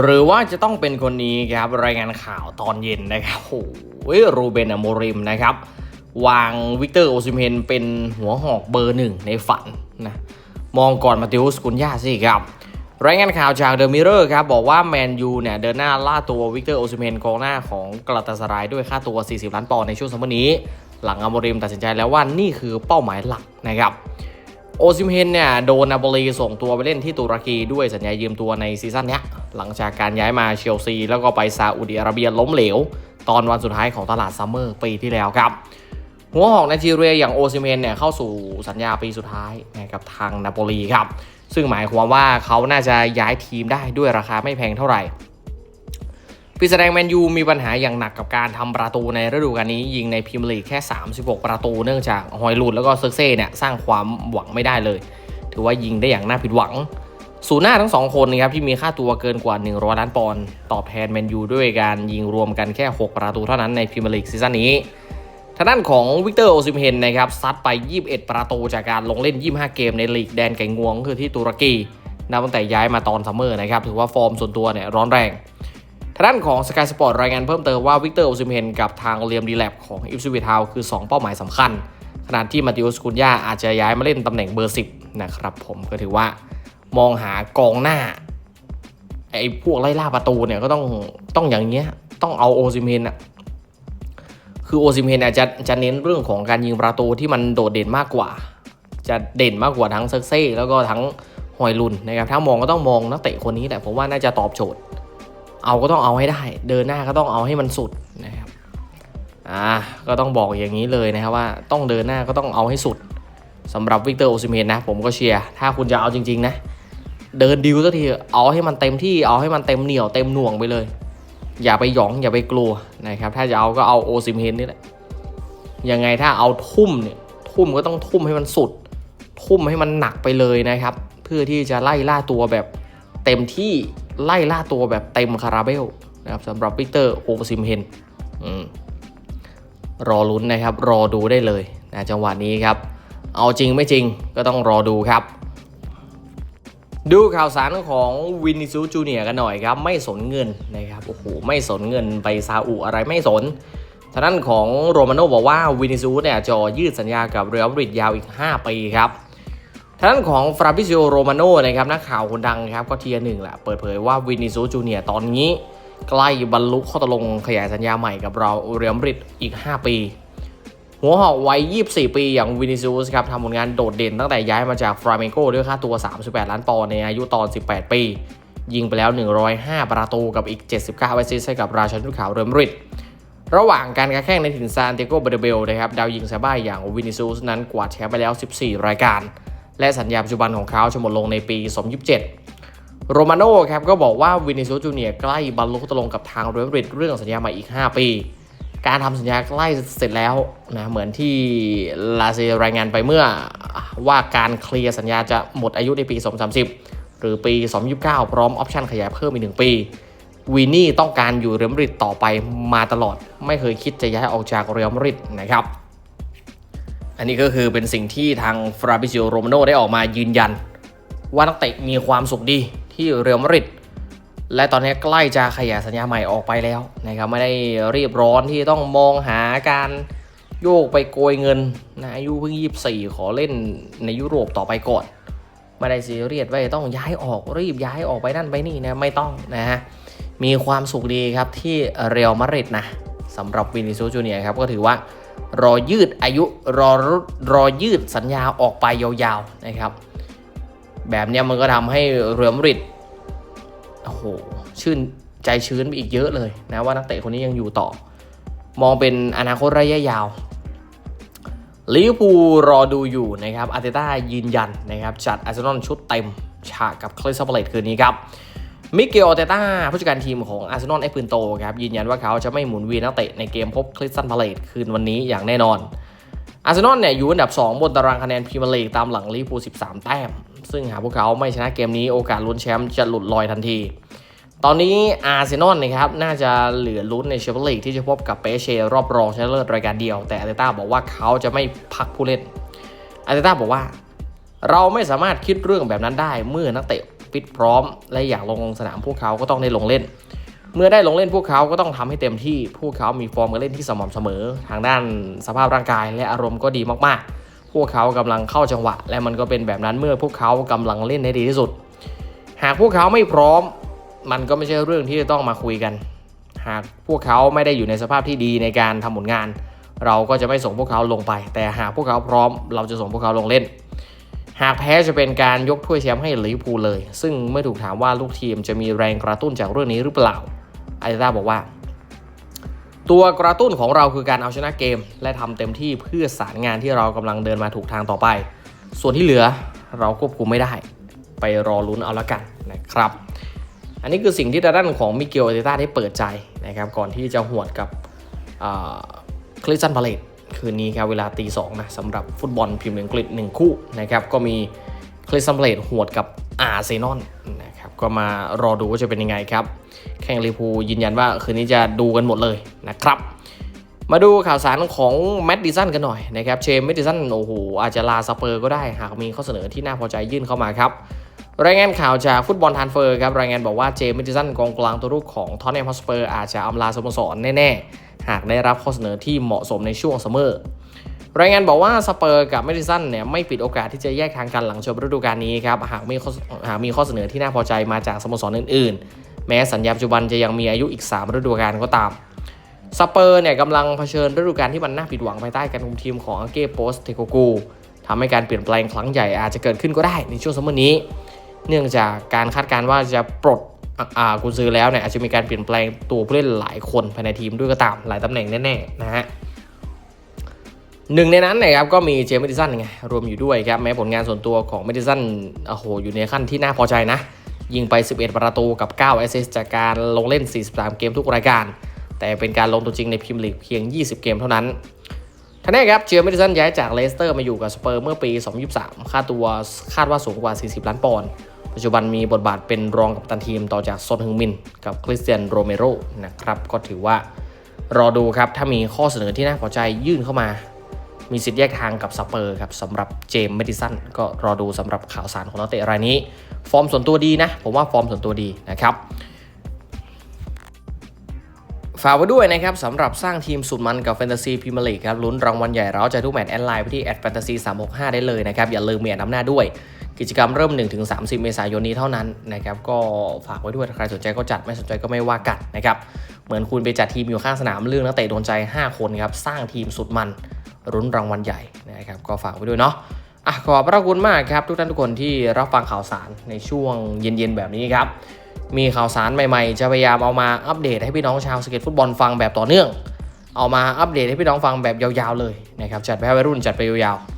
หรือว่าจะต้องเป็นคนนี้ครับรายงานข่าวตอนเย็นนะครับโอ้ยรูเบนอโมริมนะครับ วางวิกเตอร์โอซิเมนเป็นหัวหอกเบอร์หนึ่งในฝันนะมองก่อนมาติอุสกุนยาสิครับ รายงานข่าวจากเดอะมิเรอร์ครับ บอกว่าแมนยูเนี่ยเดินหน้าล่าตัววิกเตอร์โอซิเมนกองหน้าของกลาตาสรายด้วยค่าตัว 40 ล้านปอนด์ในช่วงซัมเมอร์นี้ หลังอโมริมตัดสินใจแล้วว่านี่คือเป้าหมายหลักนะครับโอซิมเฮนเนี่ยโดนนาโปลีส่งตัวไปเล่นที่ตุรกีด้วยสัญญายืมตัวในซีซั่นนี้ หลังจากการย้ายมาเชลซี แล้วก็ไปซาอุดิอาระเบียล้มเหลว ตอนวันสุดท้ายของตลาดซัมเมอร์ปีที่แล้วครับ หัวหอกไนจีเรียอย่างโอซิเมนเนี่ยเข้าสู่สัญญาปีสุดท้ายนะกับทางนาโปลีครับ ซึ่งหมายความว่าเขาน่าจะย้ายทีมได้ด้วยราคาไม่แพงเท่าไหร่ปีแสดงแมนยูมีปัญหาอย่างหนักกับการทำประตูในฤดูกาลนี้ ยิงในพรีเมียร์ลีกแค่ 36 ประตูเนื่องจากฮอยลูดแล้วก็เซิร์เซ่เนี่ยสร้างความหวังไม่ได้เลย ถือว่ายิงได้อย่างน่าผิดหวัง ศูนย์หน้าทั้งสองคนนะครับที่มีค่าตัวเกินกว่า 100 ล้านปอนด์ตอบแทนแมนยูด้วยการยิงรวมกันแค่ 6 ประตูเท่านั้นในพรีเมียร์ลีกซีซั่นนี้ทางด้านของวิกเตอร์โอซิมเฮนนะครับซัดไป 21 ประตูจากการลงเล่น 25 เกมในลีกแดนไก่งวงคือที่ตุรกีนับตั้งแต่ย้ายมาตอนซัมเมอร์นะครับถือว่าฟอร์มส่วนตัวเนี่ยร้อนแรงทางด้านของ Sky Sport รายงานเพิ่มเติมว่าวิกเตอร์โอซิมเฮนกับทางเลียมดีแลบของอิฟซิวิทาวคือ 2 เป้าหมายสำคัญขณะที่มาติอุสกุนยาอาจจะย้ายมาเล่นตำแหน่งเบอร์ 10 นะครับผมก็ถือว่า มองหากองหน้าไอ้พวกไล่ล่าประตูเนี่ยก็ต้องต้องอย่างเงี้ยต้องเอาโอซิเฮนอะคือโอซิมเฮนอาจจะจะเน้นเรื่องของการยิงประตูที่มันโดดเด่นมากกว่า จะเด่นมากกว่าทั้งเซกเซ่แล้วก็ทั้งหอยลุนนะครับถ้ามองก็ต้องมองนักเตะคนนี้แหละผมว่าน่าจะตอบโจทย์ เอาก็ต้องเอาให้ได้ เดินหน้าก็ต้องเอาให้มันสุดนะครับอ่าก็ต้องบอกอย่างนี้เลยนะครับว่าต้องเดินหน้าก็ต้องเอาให้สุดสำหรับวิกเตอร์โอซิเมนนะผมก็เชียร์ถ้าคุณจะเอาจริง ๆ นะ เดินดิวสักทีเอาให้มันเต็มที่เอาให้มันเต็มเหนียวเต็มหน่วงไปเลย อย่าไปหยองอย่าไปกลัวนะครับ ถ้าจะเอาก็เอาโอซิมเมนนี่แหละยังไงถ้าเอาทุ่มเนี่ยทุ่มก็ต้องทุ่มให้มันสุด ทุ่มให้มันหนักไปเลยนะครับ เพื่อที่จะไล่ล่าตัวแบบเต็มที่ไล่ล่าตัวแบบเต็มคาราเบลนะครับสำหรับวิกเตอร์โอซิมเฮนอืมรอลุ้นนะครับ รอดูได้เลยนะจังหวะนี้ครับ เอาจริงไม่จริงก็ต้องรอดูครับ ดูข่าวสารของวินิซูจูเนียกันหน่อยครับ ไม่สนเงินนะครับโอ้โหไม่สนเงินไปซาอุอะไรไม่สนทางด้านของโรมาโนบอกว่าวินิซูเนี่ยจะยืดสัญญากับเรอัลมาดริดยาวอีก 5 ปีครับทางด้านของฟราบิซิโอโรมาโนนะครับนักข่าวคนดังครับก็เทียร์หนึ่งแหละเปิดเผยว่าวินิซูจูเนียตอนนี้ ใกล้บรรลุข้อตกลงขยายสัญญาใหม่กับเราเรียลมาดริดอีก 5 ปี หัวหอกวัย 24 ปีอย่างวินิซูสครับทำผลงานโดดเด่นตั้งแต่ย้ายมาจากฟราเมโกด้วยค่าตัว 38 ล้านปอนด์ในอายุตอน 18 ปี ยิงไปแล้ว 105 ประตูกับอีก 79แอสซิสต์ให้กับราชันชุดขาวเรียลมาดริดระหว่างการกระแข่งในถิ่นซานเตโกเบเดเบลนะครับดาวยิงซาบ้าอย่างวินิซูสนั้นกวาดแชมป์ไปแล้ว 14 รายการ และสัญญาปัจจุบันของเขาจะหมดลงในปี 2027 โรมาโน่ครับก็บอกว่าวินิซูสจูเนียร์ใกล้บรรลุข้อตกลงกับทางเรอัลมาดริดเรื่องสัญญาใหม่อีก 5 ปี การทำสัญญาใกล้เสร็จแล้วนะเหมือนที่ลาเซรายงานไปเมื่อว่าการเคลียร์สัญญาจะหมดอายุในปี 2030 หรือปี 2029 พร้อมออปชันขยายเพิ่มอีก 1 ปีวินนี่ต้องการอยู่เรอัลมาดริดต่อไปมาตลอด ไม่เคยคิดจะย้ายออกจากเรอัลมาดริดนะครับ อันนี้ก็คือเป็นสิ่งที่ทางฟราบิซิโอโรมาโนได้ออกมายืนยัน ว่านักเตะมีความสุขดีที่เรอัลมาดริด และตอนนี้ใกล้จะขยายสัญญาใหม่ออกไปแล้วนะครับไม่ได้รีบร้อนที่ต้องมองหาการโยกไปโกยเงินนะอายุเพิ่งยี่สี่ขอเล่นในยุโรปต่อไปก่อนไม่ได้ซีเรียสว่าจะต้องย้ายออกรีบย้ายออกไปนั่นไปนี่นะไม่ต้องนะฮะมีความสุขดีครับที่เรอัลมาดริดนะสำหรับวินิซูจูเนียครับก็ถือว่ารอยืดอายุรอรอยืดสัญญาออกไปยาวๆนะครับ แบบนี้มันก็ทำให้เรอัลมาดริด โอ้โหชื่นใจชื้นไปอีกเยอะเลยนะว่านักเตะคนนี้ยังอยู่ต่อ มองเป็นอนาคตระยะยาวลิเวอร์พูลรอดูอยู่นะครับอาร์เตต้ายืนยันนะครับจัดอาร์เซนอลชุดเต็มฉากกับคริสตัลพาเลตคืนนี้ครับมิเกลอาร์เตต้าผู้จัดการทีมของอาร์เซนอลเอฟปืนโตครับยืนยันว่าเขาจะไม่หมุนเวียนนักเตะในเกมพบคริสตันพาเลตคืนวันนี้อย่างแน่นอนอาร์เซนอลเนี่ยอยู่อันดับ 2 บนตารางคะแนนพรีเมียร์ลีกตามหลังลิเวอร์พูล 13 แต้ม ซึ่งหากพวกเขาไม่ชนะเกมนี้โอกาสลุ้นแชมป์จะหลุดลอยทันที ตอนนี้อาร์เซนอลนะครับน่าจะเหลือลุ้นในแชมเปี้ยนลีกที่จะพบกับเปเชรอบรองชนะเลิศรายการเดียว แต่อาร์เตต้าบอกว่าเขาจะไม่พักผู้เล่นอาร์เตต้าบอกว่า เราไม่สามารถคิดเรื่องแบบนั้นได้เมื่อนักเตะฟิตพร้อม และอยากลงสนามพวกเขาก็ต้องได้ลงเล่นเมื่อได้ลงเล่นพวกเขาก็ต้องทำให้เต็มที่ พวกเขามีฟอร์มการเล่นที่สม่ำเสมอ ทางด้านสภาพร่างกายและอารมณ์ก็ดีมากๆ พวกเขากำลังเข้าจังหวะ และมันก็เป็นแบบนั้นเมื่อพวกเขากำลังเล่นได้ดีที่สุด หากพวกเขาไม่พร้อม มันก็ไม่ใช่เรื่องที่จะต้องมาคุยกัน หากพวกเขาไม่ได้อยู่ในสภาพที่ดีในการทำผลงาน เราก็จะไม่ส่งพวกเขาลงไป แต่หากพวกเขาพร้อม เราจะส่งพวกเขาลงเล่น หากแพ้จะเป็นการยกถ้วยแชมป์ให้ลิเวอร์พูลเลย ซึ่งเมื่อถูกถามว่าลูกทีมจะมีแรงกระตุ้นจากเรื่องนี้หรือเปล่าอาร์เตต้าบอกว่า ตัวกระตุ้นของเราคือการเอาชนะเกม และทำเต็มที่เพื่อสารงานที่เรากำลังเดินมาถูกทางต่อไป ส่วนที่เหลือเราควบคุมไม่ได้ ไปรอลุ้นเอาละกันนะครับ อันนี้คือสิ่งที่ทาด้านของมิเกลอาร์เตต้าได้เปิดใจนะครับก่อนที่จะหวดกับคลิสตันพาเลตคืนนี้ครับเวลาตีสองนะสำหรับฟุตบอลพรีเมียร์ลีกอังกฤษหนึ่งคู่นะครับก็มีคลิสตันพาเลตหวดกับอาร์เซนอลนะครับ ก็มารอดูว่าจะเป็นยังไงครับ แข่งลิเวอร์พูยืนยันว่าคืนนี้จะดูกันหมดเลยนะครับ มาดูข่าวสารของแมดดิสันกันหน่อยนะครับเชมแมดดิสันโอ้โหอาจจะลาสเปอร์ก็ได้หากมีข้อเสนอที่น่าพอใจยื่นเข้ามาครับรายงานข่าวจากฟุตบอลทรานเฟอร์ครับรายงานบอกว่าเจมส์มดดิสันกองกลางตัวรุกของทอตแนมฮอสเปอร์อาจจะอำลาสโมสรแน่ ๆ หากได้รับข้อเสนอที่เหมาะสมในช่วงซัมเมอร์ รายงานบอกว่าสเปอร์กับแมดิสันเนี่ยไม่ปิดโอกาสที่จะแยกทางกันหลังจบฤดูกาลนี้ครับหากมีข้อหากมีข้อเสนอที่น่าพอใจมาจากสโมสรอื่นๆ แม้สัญญาปัจจุบันจะยังมีอายุอีก 3 ฤดูกาลก็ตามสเปอร์เนี่ยกำลังเผชิญฤดูกาลที่มันน่าผิดหวังภายใต้การคุมทีมของอังเก้โปสเทโกกูทำให้การเปลี่ยนแปลงครั้งใหญ่อาจจะเกิดขึ้นก็ได้ในช่วงซัมเมอร์นี้ เนื่องจากการคาดการณ์ว่าจะปลดกุนซือแล้วเนี่ยอาจจะมีการเปลี่ยนแปลงตัวผู้เล่นหลายคนภายในทีมด้วยก็ตามหลายตำแหน่งแน่ๆนะฮะ หนึ่งในนั้นนะครับก็มีเจมส์แมดิสันไงรวมอยู่ด้วยครับแม้ผลงานส่วนตัวของแมดิสันโอ้โหอยู่ในขั้นที่น่าพอใจนะ ยิงไป 11 ประตูกับ 9 แอสซิสต์จากการลงเล่น 43 เกมทุกรายการ แต่เป็นการลงตัวจริงในพรีเมียร์ลีกเพียง 20 เกมเท่านั้นท่านี้ครับเจมส์แมดิสันย้ายจากเลสเตอร์มาอยู่กับสเปอร์เมื่อปี 2023 ค่าตัวคาดว่าสูงกว่า 40 ล้านปอนด์ปัจจุบันมีบทบาทเป็นรองกัปตันทีมต่อจากซอนฮึงมิน กับคริสเตียนโรเมโรนะครับก็ถือว่ารอดูครับถ้ามีข้อเสนอที่น่าพอใจยื่นเข้ามา มีสิทธิ์แยกทางกับสเปอร์ครับสำหรับเจมส์แมดิสันก็รอดูสำหรับข่าวสารของนักเตะรายนี้ ฟอร์มส่วนตัวดีนะ ผมว่าฟอร์มส่วนตัวดีนะครับฝากไว้ด้วยนะครับสำหรับสร้างทีมสุดมันกับแฟนตาซีพรีเมียร์ลีกครับลุ้นรางวัลใหญ่เราใจทุกแมตช์แอดไลน์ไปที่แอดแฟนตาซี365 ได้เลยนะครับ อย่าลืมเมีอันำหน้าด้วย กิจกรรมเริ่ม 1-30 เมษายนนี้เท่านั้นนะครับก็ฝากไว้ด้วยใครสนใจก็จัดไม่สนใจก็ไม่ว่ากันนะครับเหมือนคุณไปจัดทีมอยู่ข้างสนามเรื่องนักเตะโดนใจ 5 คนครับสร้างทีมสุดมัน รุ้นรางวัลใหญ่นะครับก็ฝากไว้ด้วยเนาะอะขอบพระคุณมากครับ ทุกท่านทุกคนที่รับฟังข่าวสารในช่วงเย็นๆแบบนี้ครับ มีข่าวสารใหม่ๆ จะพยายามเอามาอัปเดตให้พี่น้องชาวสเก็ตฟุตบอลฟังแบบต่อเนื่อง เอามาอัปเดตให้พี่น้องฟังแบบยาวๆเลยนะครับจัดไปให้วัยรุ่นจัดไปยาวๆ